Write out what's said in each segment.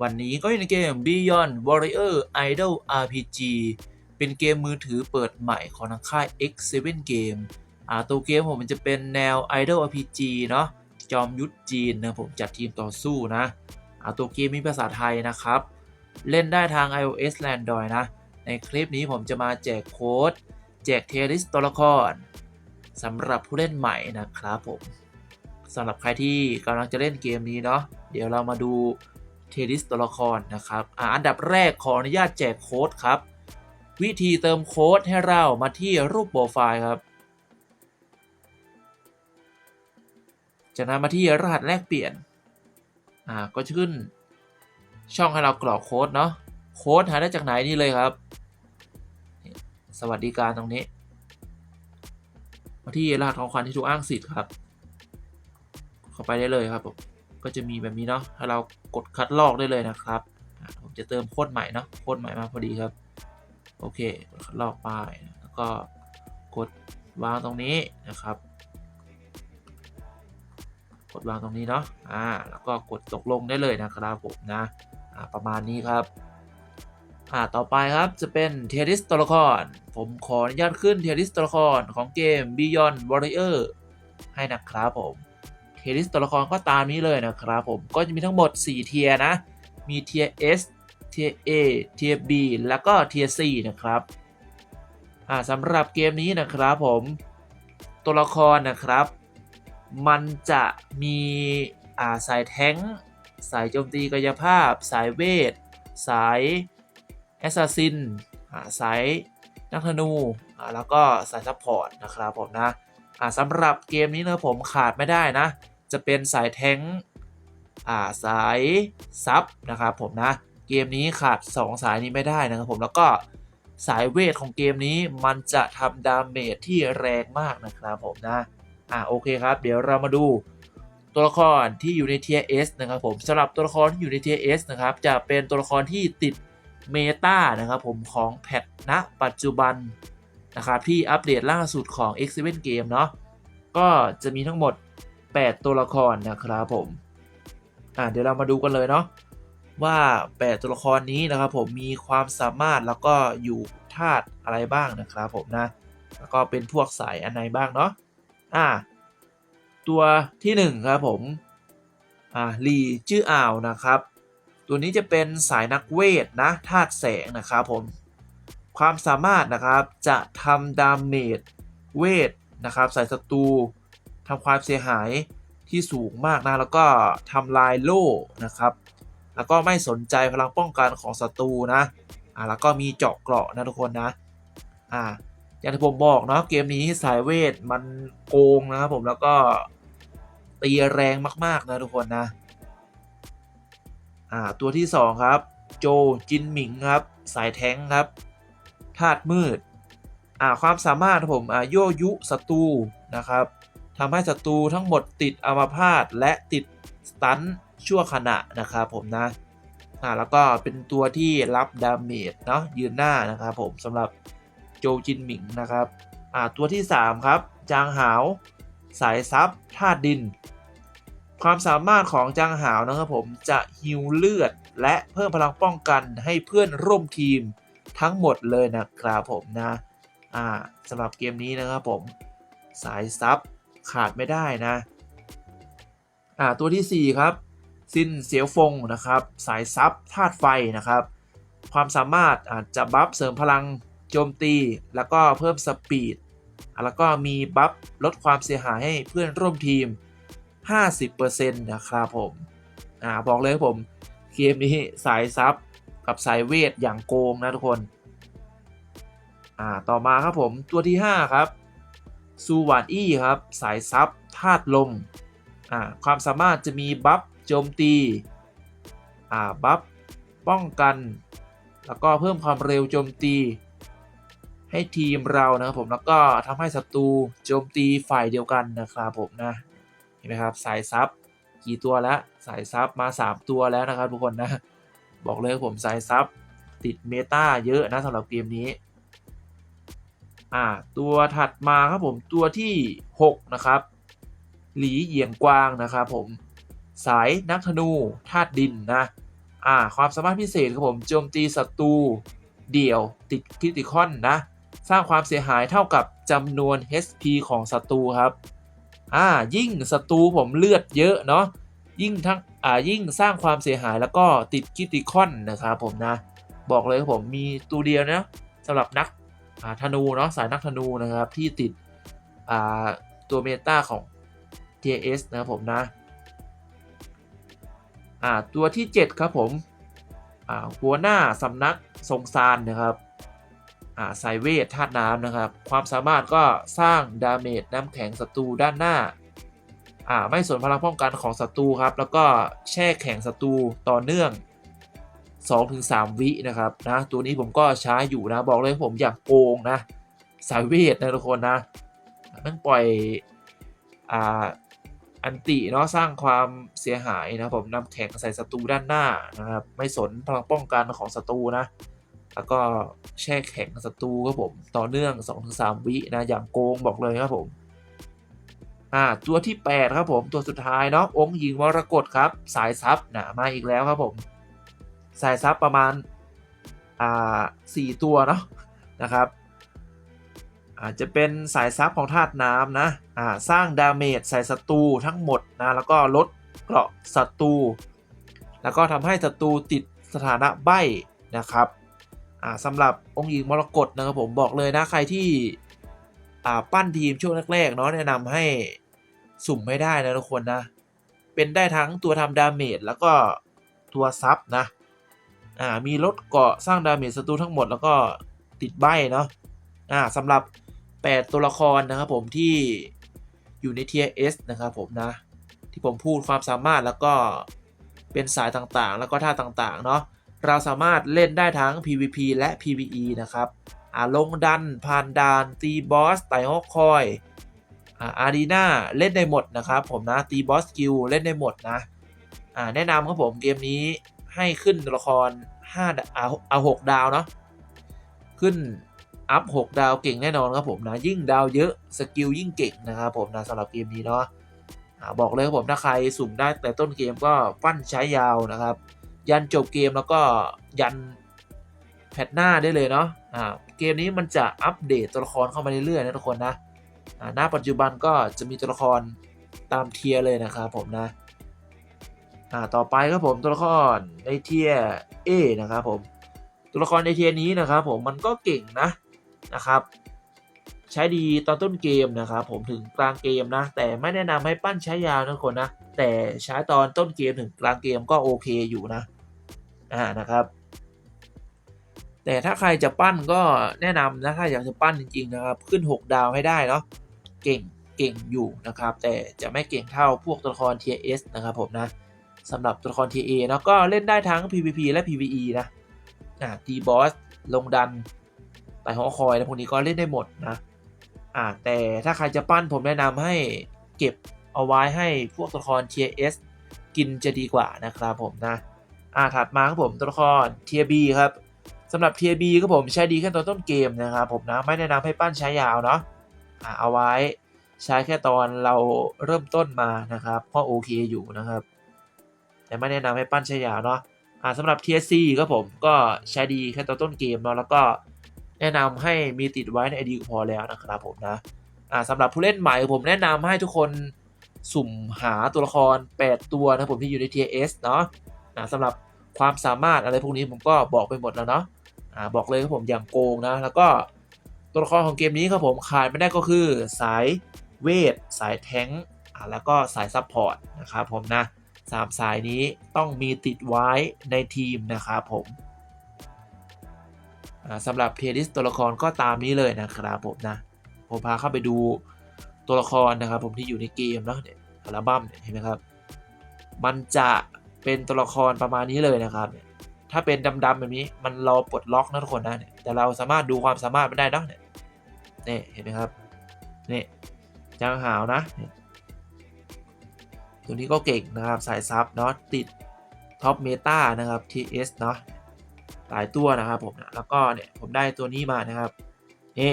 วันนี้ก็อยู่ในเกม Beyond Warrior Idol RPG เป็นเกมมือถือเปิดใหม่ของทางค่าย X7 Game อ่าตัวเกมผมมันจะเป็นแนว Idol RPG เนาะจอมยุทธจีนนะผมจัดทีมต่อสู้นะอ่าตัวเกมมีภาษาไทยนะครับ เล่นได้ทาง iOS และ Android นะ ในคลิปนี้ผมจะมาแจกโค้ด แจกเทลิสตัวละครสำหรับผู้เล่นใหม่นะครับผมสำหรับใครที่กำลังจะเล่นเกมนี้เนาะเดี๋ยวเรามาดู เทลิสตัวละครนะครับอ่าอันดับแรกขออนุญาตแจกโค้ดครับ วิธีเติมโค้ดให้เรามาที่รูปโปรไฟล์ครับ จากนั้นมาที่รหัสแลกเปลี่ยนอ่าก็จะขึ้น ช่องให้เรากรอกโค้ดเนาะโค้ดหาได้จากไหนนี่เลยครับ สวัสดิการตรงนี้ มาที่รหัสของขวัญที่ถูกอ้างสิทธิ์ครับ เข้าไปได้เลยครับผม ก็จะมีแบบนี้เนาะให้เรากดคัดลอกได้เลยนะครับผมจะเติมโค้ดใหม่เนาะโค้ดใหม่มาพอดีครับ โอเคกดคัดลอกไปแล้วก็กดวางตรงนี้นะครับ กดวางตรงนี้เนาะอ่าแล้วก็กดตกลงได้เลยนะครับผมนะอ่าประมาณนี้ครับอ่าต่อไปครับจะเป็นเทลิสตัวละคร ผมขออนุญาตขึ้นเทลิสตัวละครของเกม Beyond Warrior ให้นะครับผม เทลิสตัวละครก็ตามนี้เลยนะครับผมก็จะมีทั้งหมด 4 เทียนะ มีเทียร์ S เทียร์ A เทียร์ B แล้วก็เทียร์ C นะครับอ่าสำหรับเกมนี้นะครับผมตัวละครนะครับ มันจะมีอ่าสายแท้งค์สายโจมตีกายภาพ สายเวท สายแอสซัสซินาสายนักธนูอ่าแล้วก็สายซัพพอร์ตนะครับผมนะอ่าสำหรับเกมนี้นะผมขาดไม่ได้นะ จะเป็นสายแท้งาสายซับนะครับผมนะเกมนี้ขาด 2 สายนี้ไม่ได้นะครับผมแล้วก็สายเวทของเกมนี้มันจะทำดาเมจที่แรงมากนะครับผมนะอ่าโอเคครับ เดี๋ยวเรามาดูตัวละครที่อยู่ใน Tier S นะครับผมสำหรับตัวละครที่อยู่ใน Tier S นะครับจะเป็นตัวละครที่ติดเมตานะครับผมของแพทณปัจจุบันนะครับที่อัปเดตล่าสุดของ X7 Game เนาะก็จะมีทั้งหมด 8 ตัวละครนะครับผมอ่าเดี๋ยวเรามาดูกันเลยเนาะว่า 8 ตัวละครนี้นะครับผมมีความสามารถแล้วก็อยู่ธาตุอะไรบ้างนะครับผมนะแล้วก็เป็นพวกสายอันไหนบ้างเนาะอ่าตัวที่หนึ่งครับผมอ่าลีชื่ออ่าวนะครับ ตัวนี้จะเป็นสายนักเวทนะธาตุแสงนะครับผมความสามารถนะครับจะทำดาเมจเวทนะครับใส่ศัตรู ทำความเสียหายที่สูงมากนะ แล้วก็ทำลายโล่นะครับ แล้วก็ไม่สนใจพลังป้องกันของศัตรูนะอ่าแล้วก็มีเจาะเกราะนะทุกคนนะอ่าอย่างที่ผมบอกเนาะเกมนี้สายเวทมันโกงนะครับผมแล้วก็ตีแรงมาก ๆ นะทุกคนนะอ่าตัวที่ 2 ครับ โจจินหมิงครับ สายแท้งครับธาตุมืดอ่าความสามารถผมอ่าโยยุศัตรูนะครับ ทำให้ศัตรูทั้งหมดติดอัมพาตและติดสตันชั่วขณะนะครับผมนะอ่าแล้วก็เป็นตัวที่รับดาเมจเนาะยืนหน้านะครับผมสำหรับโจจินหมิงนะครับอ่าตัวที่ 3 ครับ จางหาว สายซับธาตุดิน ความสามารถของจางหาวนะครับผมจะฮิวเลือดและเพิ่มพลังป้องกันให้เพื่อนร่วมทีมทั้งหมดเลยนะครับผมนะอ่าสำหรับเกมนี้นะครับผมสายซับ ขาดไม่ได้นะอ่าตัวที่ 4 ครับซินเสียวฟงนะครับ สายซับธาตุไฟนะครับ ความสามารถอาจจะบัฟเสริมพลังโจมตี แล้วก็เพิ่มสปีด แล้วก็มีบัฟลดความเสียหายให้เพื่อนร่วมทีม 50%นะครับผมอ่าบอกเลยผมเกมนี้สายซับกับสายเวทอย่างโกงนะทุกคนอ่าต่อมาครับผมตัวที่ 5 ครับ ซูวานอี้ครับ สายซับธาตุลม ความสามารถจะมีบัฟโจมตี บัฟป้องกัน แล้วก็เพิ่มความเร็วโจมตี ให้ทีมเรานะครับผม แล้วก็ทำให้ศัตรูโจมตีฝ่ายเดียวกันนะครับผมนะ เห็นไหมครับ สายซับกี่ตัวแล้ว สายซับมา 3 ตัวแล้วนะครับทุกคนนะ บอกเลยผมสายซับติดเมตาเยอะนะสำหรับเกมนี้ อ่าตัวถัดมาครับผมตัวที่ 6 นะครับ หลีเหยียนกวางนะครับผมสายนักธนูธาตุดินนะอ่าความสามารถพิเศษครับผมโจมตีศัตรูเดี่ยวติดคริติคอนนะ สร้างความเสียหายเท่ากับจำนวน HP ของศัตรูครับอ่ายิ่งศัตรูผมเลือดเยอะเนาะยิ่งทั้งอ่ายิ่งสร้างความเสียหายแล้วก็ติดคริติคอนนะครับผมนะ บอกเลยครับผมมีตัวเดียวนะสำหรับนัก ธนูเนาะสายนักธนูนะครับที่ติดตัวเมตาของ TS นะครับผมนะตัวที่ 7 ครับผมหัวหน้าสำนักทรงซานนะครับาสายเวทธาตุน้ำนะครับ ความสามารถก็สร้างดาเมจน้ำแข็งศัตรูด้านหน้าาไม่สนพลังป้องกันของศัตรูครับ แล้วก็แช่แข็งศัตรูต่อเนื่อง 2-3 วินะครับนะตัวนี้ผมก็ใช้อยู่นะบอกเลยผมอยากโกงนะสายเวทนะทุกคนนะมันปล่อยอ่าอันติเนาะสร้างความเสียหายนะผมนำแข็งใส่ศัตรูด้านหน้านะครับไม่สนพลังป้องกันของศัตรูนะแล้วก็แช่แข็งศัตรูครับผมต่อเนื่อง 2-3 วินะอย่างโกงบอกเลยครับผมอ่าตัวที่ 8 ครับผมตัวสุดท้ายเนาะองค์หญิงมรกตครับ สายซับนะมาอีกแล้วครับผม สายซับประมาณอ่าสี่ตัวเนาะนะครับ อาจจะเป็นสายซับของธาตุน้ำนะอ่าสร้างดาเมจใส่ศัตรูทั้งหมดนะแล้วก็ลดเกราะศัตรูแล้วก็ทำให้ศัตรูติดสถานะใบ้นะครับอ่าสำหรับองค์หญิงมรกตนะครับผมบอกเลยนะใครที่อ่าปั้นทีมช่วงแรกๆเนาะแนะนำให้สุ่มไม่ได้นะทุกคนนะ เป็นได้ทั้งตัวทำดาเมจแล้วก็ตัวซับนะ อ่ามีลดเกาะสร้างดาเมจศัตรูทั้งหมดแล้วก็ติดใบเนาะอ่าสำหรับ 8 ตัวละครนะครับผมที่อยู่ในเทีย S นะครับผมนะ ที่ผมพูดความสามารถแล้วก็เป็นสายต่างๆ แล้วก็ท่าต่างๆเนาะเราสามารถเล่นได้ทั้ง PVP และ PVE นะครับอ่าลงดัน ผ่านดาน ตีบอส ไต่ฮอกคอยอ่าอารีนาเล่นได้หมดนะครับผมนะ ตีบอสกิลเล่นได้หมดนะอ่าแนะนำครับผมเกมนี้ ให้ขึ้นตัวละคร5ดาวเอา6ดาวเนาะขึ้นอัพ6ดาวเก่งแน่นอนครับผมนะยิ่งดาวเยอะสกิลยิ่งเก่งนะครับผมนะสำหรับเกมนี้เนาะบอกเลยครับผมถ้าใครสุ่มได้แต่ต้นเกมก็ปั้นใช้ยาวนะครับ ยันจบเกมแล้วก็ยันแพทหน้าได้เลยเนาะอ่าเกมนี้มันจะอัปเดตตัวละครเข้ามาเรื่อยๆนะทุกคนนะอ่าปัจจุบันก็จะมีตัวละครตามเทียร์เลยนะครับผมนะ อ่าต่อไปครับผมตัวละครในเทียร์ A นะครับผมตัวละครในเทียนี้นะครับผมมันก็เก่งนะนะครับใช้ดีตอนต้นเกมนะครับผมถึงกลางเกมนะ แต่ไม่แนะนำให้ปั้นใช้ยาวนะคนนะ แต่ใช้ตอนต้นเกมถึงกลางเกมก็โอเคอยู่นะอ่านะครับ แต่ถ้าใครจะปั้นก็แนะนำนะถ้าอยากจะปั้นจริงๆนะครับ ขึ้น 6 ดาวให้ได้เนาะเก่งเก่งอยู่นะครับ แต่จะไม่เก่งเท่าพวกตัวละคร Tier S นะครับผมนะ สำหรับตัวละคร ta เนาะก็เล่นได้ทั้ง PVP และ PVE นะอ่าตีบอสลงดันแต่หอคอยนะพวกนี้ก็เล่นได้หมดนะอ่าแต่ถ้าใครจะปั้นผมแนะนำให้เก็บเอาไว้ให้พวกตัวละคร ts กินจะดีกว่านะครับผมนะอ่าถัดมาครับผมตัวละคร TB ครับสำหรับ TB ก็ผมใช้ดีแค่ตอนต้นเกมนะครับผมนะไม่แนะนำให้ปั้นใช้ยาวเนาะอ่าเอาไว้ใช้แค่ตอนเราเริ่มต้นมานะครับก็โอเคอยู่นะครับ แต่ไม่แนะนำให้ปั้นใช้ยาวเนาะอ่าสำหรับ Tier C ก็ผมก็ใช้ดีแค่ตอนต้นเกมเนาะแล้วก็แนะนำให้มีติดไว้ใน ID ก็พอแล้วนะครับผมนะอ่าสำหรับผู้เล่นใหม่ผมแนะนำให้ทุกคนสุ่มหาตัวละคร 8 ตัวนะผมที่อยู่ใน TES เนาะอ่าสำหรับความสามารถอะไรพวกนี้ผมก็บอกไปหมดแล้วเนาะอ่าบอกเลยครับผมอย่างโกงนะแล้วก็ตัวละครของเกมนี้ครับผมขาดไม่ได้ก็คือสายเวท สายแท้งค์อ่าแล้วก็สายซัพพอร์ตนะครับผมนะ สามสายนี้ต้องมีติดไว้ในทีมนะครับผมสำหรับเพลย์ลิสต์ตัวละครก็ตามนี้เลยนะครับผมนะผมพาเข้าไปดูตัวละครนะครับผมที่อยู่ในเกมเนาะเนี่ยอัลบั้มเห็นไหมครับ มันจะเป็นตัวละครประมาณนี้เลยนะครับ ถ้าเป็นดำๆแบบนี้มันรอปลดล็อกนะทุกคนนะเนี่ยแต่เราสามารถดูความสามารถมันได้เนาะเนี่ยเห็นไหมครับเนี่ยจางหาวนะ ตัวนี้ก็เก่งนะครับสายซับเนาะติดท็อปเมตานะครับ TS เนาะหลายตัวนะครับผมนะแล้วก็เนี่ยผมได้ตัวนี้มานะครับเอ่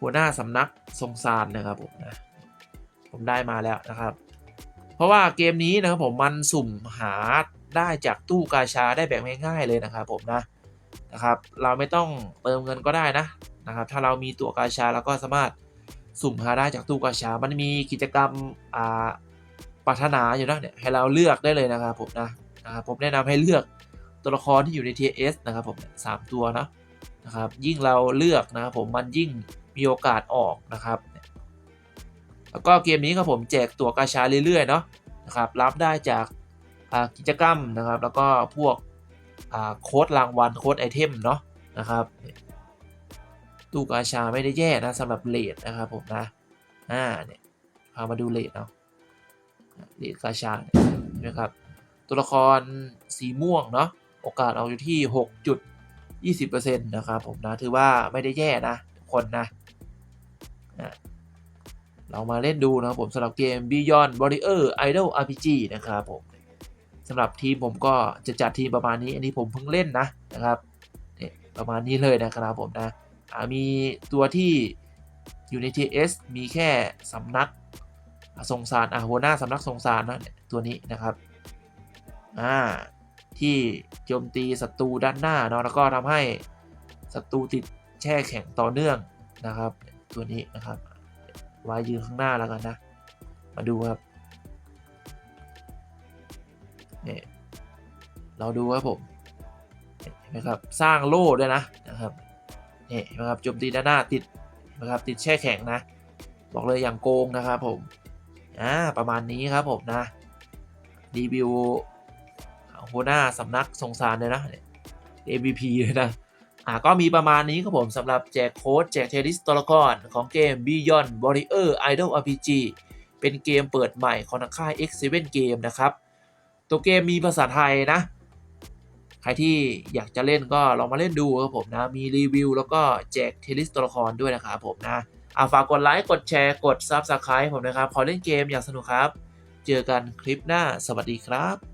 หัวหน้าสำนักทรงซานนะครับผมนะผมได้มาแล้วนะครับ เพราะว่าเกมนี้นะครับผมมันสุ่มหาได้จากตู้กาชาได้แบบง่ายๆเลยนะครับผมนะนะครับ เราไม่ต้องเติมเงินก็ได้นะนะครับ ถ้าเรามีตัวกาชาเราก็สามารถสุ่มหาได้จากตู้กาชา มันมีกิจกรรมอ่า ปรารถนาอยู่นะเนี่ยให้เราเลือกได้เลยนะครับผมนะนะครับผมแนะนำให้เลือกตัวละครที่อยู่ใน TS นะครับผมสามตัวนะนะครับ ยิ่งเราเลือกนะครับผมมันยิ่งมีโอกาสออกนะครับ แล้วก็เกมนี้ครับผมแจกตั๋วกาชาเรื่อยๆเนาะนะครับ รับได้จากกิจกรรมนะครับ แล้วก็พวกโค้ดรางวัลโค้ดไอเทมเนาะนะครับตู้กาชาไม่ได้แย่นะสำหรับเลดนะครับผมนะอ่าเนี่ยพามาดูเลดเนาะ เลดกาชาเนี่ยนะครับ ตัวละครสีม่วงเนาะโอกาสออกอยู่ที่ 6.20%นะครับผมนะถือว่าไม่ได้แย่นะทุกคนนะเรามาเล่นดูนะครับผมสำหรับเกม Beyond Warrior Idol RPG นะครับผมสำหรับทีมผมก็จะจัดทีมประมาณนี้ อันนี้ผมเพิ่งเล่นนะนะครับเนี่ยประมาณนี้เลยนะครับผมนะมีตัวที่อยู่ใน TS มีแค่สำนัก ทรงสารอะหัวหน้าสำนักทรงสารนะตัวนี้นะครับอ่าที่โจมตีศัตรูด้านหน้าเนาะแล้วก็ทำให้ศัตรูติดแช่แข็งต่อเนื่องนะครับ ตัวนี้นะครับไว้ยืนข้างหน้าแล้วกันนะ มาดูครับเนี่ยเราดูครับผมเห็นไหมครับสร้างโล่ด้วยนะนะครับเนี่เห็นไหมครับโจมตีด้านหน้าติดนะครับติดแช่แข็งนะ บอกเลยอย่างโกงนะครับผม อ่าประมาณนี้ครับผมนะ รีวิวหัวหน้าสำนักสงสารเลยนะ MVP เลยนะอ่าก็มีประมาณนี้ครับผมสำหรับแจกโค้ดแจกเทลิสตัวละครของเกม Beyond Warrior Idol RPG เป็นเกมเปิดใหม่ของทางค่าย X7 Game นะครับ ตัวเกมมีภาษาไทยนะ ใครที่อยากจะเล่นก็ลองมาเล่นดูครับผมนะ มีรีวิวแล้วก็แจกเทลิสตัวละครด้วยนะครับผมนะ อาฝากกดไลค์ กดแชร์ กด Subscribe ผมนะครับ ขอเล่นเกมอย่างสนุกครับ เจอกันคลิปหน้า สวัสดีครับ